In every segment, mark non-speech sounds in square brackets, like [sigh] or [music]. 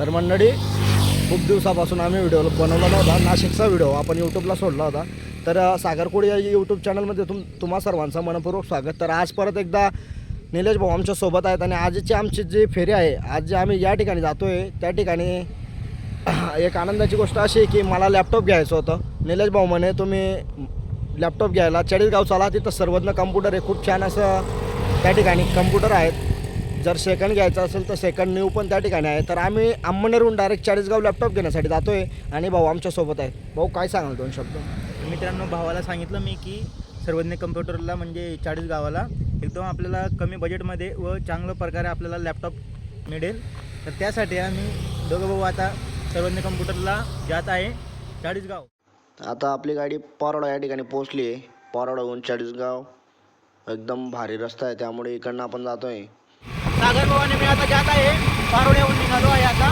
तर मंडळी खूप दिवसापासून आम्ही व्हिडिओ बनवला नव्हता. नाशिकचा व्हिडिओ आपण यूट्यूबला सोडला होता. तर सागरकोड या यूट्यूब चॅनलमध्ये तुम तुम्हा सर्वांचं मनपूर्वक स्वागत. तर आज परत एकदा निलेश भाऊ आमच्यासोबत आहेत आणि आजची आमची जी फेरी आहे आज जे आम्ही या ठिकाणी जातो आहे त्या ठिकाणी [clears throat] एक आनंदाची गोष्ट अशी आहे की मला लॅपटॉप घ्यायचं होतं. निलेश भाऊ म्हणे तुम्ही लॅपटॉप घ्यायला चाळीसगाव चला तिथं सर्वज्ञ कम्प्युटर आहे. खूप छान असं त्या ठिकाणी कम्प्युटर आहेत. जर सेकंड घ्यायचं असेल तर सेकंड न्यू पण त्या ठिकाणी आहे. तर आम्ही अंमनेरहून डायरेक्ट चाळीसगाव लॅपटॉप घेण्यासाठी जातो आहे आणि भाऊ आमच्यासोबत आहे. भाऊ काय सांगाल दोन शब्द? मित्रांनो भावाला सांगितलं मी की सर्वज्ञ कम्प्युटरला म्हणजे चाळीस गावाला एकदम आपल्याला कमी बजेटमध्ये व चांगल्या प्रकारे आपल्याला लॅपटॉप मिळेल. तर त्यासाठी आम्ही दोघं भाऊ आता सर्वज्ञ कम्प्युटरला जात आहे. चाळीस गाव आता आपली गाडी पारोडा या ठिकाणी पोहोचली आहे. पारोडाहून चाळीसगाव. एकदम भारी रस्ता आहे त्यामुळे इकडनं आपण जातो आहे सागर भावाने मी आता जात आहे पारोड्याहून निघालो आहे आता.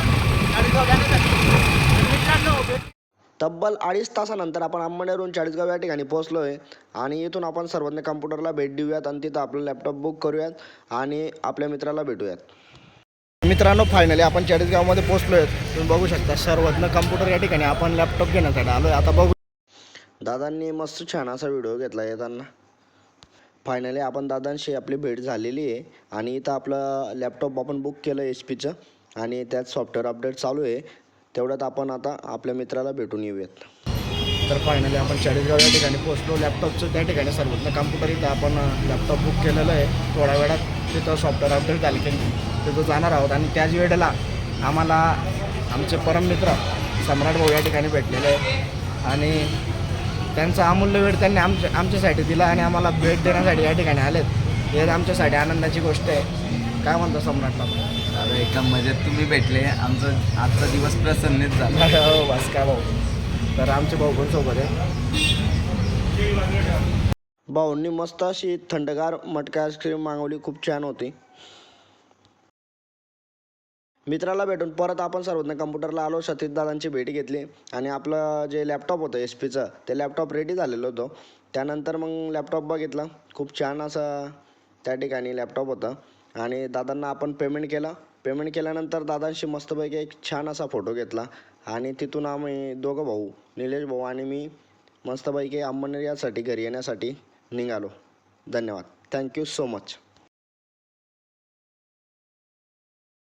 चाळीसगाव जाण्यासाठी. मित्रांनो तब्बल अडीच तासानंतर आपण अंमनेरहून चाळीसगाव या ठिकाणी पोहोचलो आहे आणि इथून आपण सर्वज्ञ कम्प्युटरला भेट देऊयात आणि तिथं आपलं लॅपटॉप बुक करूयात आणि आपल्या मित्राला भेटूयात. मित्रांनो फायनली आपण चाळीसगावमध्ये पोहोचलो आहे तुम्ही बघू शकता सर्वज्ञ कम्प्युटर या ठिकाणी आपण लॅपटॉप घेण्यासाठी आलो आहे आता बघू दादांनी मस्त छान असा व्हिडिओ घेतला येताना. फायनली आपण दादांशी आपली भेट झालेली आहे. आणि इथं आपलं लॅपटॉप आपण बुक केलं एच पीचं आणि त्यात सॉफ्टवेअर अपडेट चालू आहे. तेवढ्यात आपण आता आपल्या मित्राला भेटून येऊयात. तर फायनली आपण चाळीसगाव या ठिकाणी पोहोचलो. लॅपटॉपचं त्या ठिकाणी सर्वज्ञ कम्प्युटर इथं आपण लॅपटॉप बुक केलेलं आहे. थोड्या वेळात तिथं सॉफ्टवेअर अपडेट झाले की तिथं जाणार आहोत. आणि त्याच वेळेला आम्हाला आमचे परम मित्र सम्राट भाऊ या ठिकाणी भेटलेले आहे आणि त्यांचा अमूल्य वेळ त्यांनी आमच्या आमच्यासाठी दिला आणि आम्हाला भेट देण्यासाठी या ठिकाणी आलेत. हे आमच्यासाठी आनंदाची गोष्ट आहे. काय म्हणतो सम्राटला अरे एका मजेत. तुम्ही भेटले. आमचं आजचा दिवस प्रसन्नित झाला. [laughs] हो बस काय भाऊ. तर आमचे भाऊ पण सोबत आहे. भाऊंनी मस्त अशी थंडगार मटका आईस्क्रीम मागवली. खूप छान होती. मित्राला भेटून परत आपण सर्वज्ञ कम्प्युटरला आलो. सतीश दादांची भेट घेतली. आणि आपलं जे लॅपटॉप होतं एस पीचं ते लॅपटॉप रेडी झालेलं होतं. त्यानंतर मग लॅपटॉप बघितला. खूप छान असं त्या ठिकाणी लॅपटॉप होतं. आणि दादांना आपण पेमेंट केलं. पेमेंट केल्यानंतर दादांशी मस्तपैकी एक छान असा फोटो घेतला. आणि तिथून आम्ही दोघं भाऊ निलेश भाऊ आणि मी मस्तपैकी अंबनेर यासाठी घरी येण्यासाठी निघालो. धन्यवाद. Thank you so much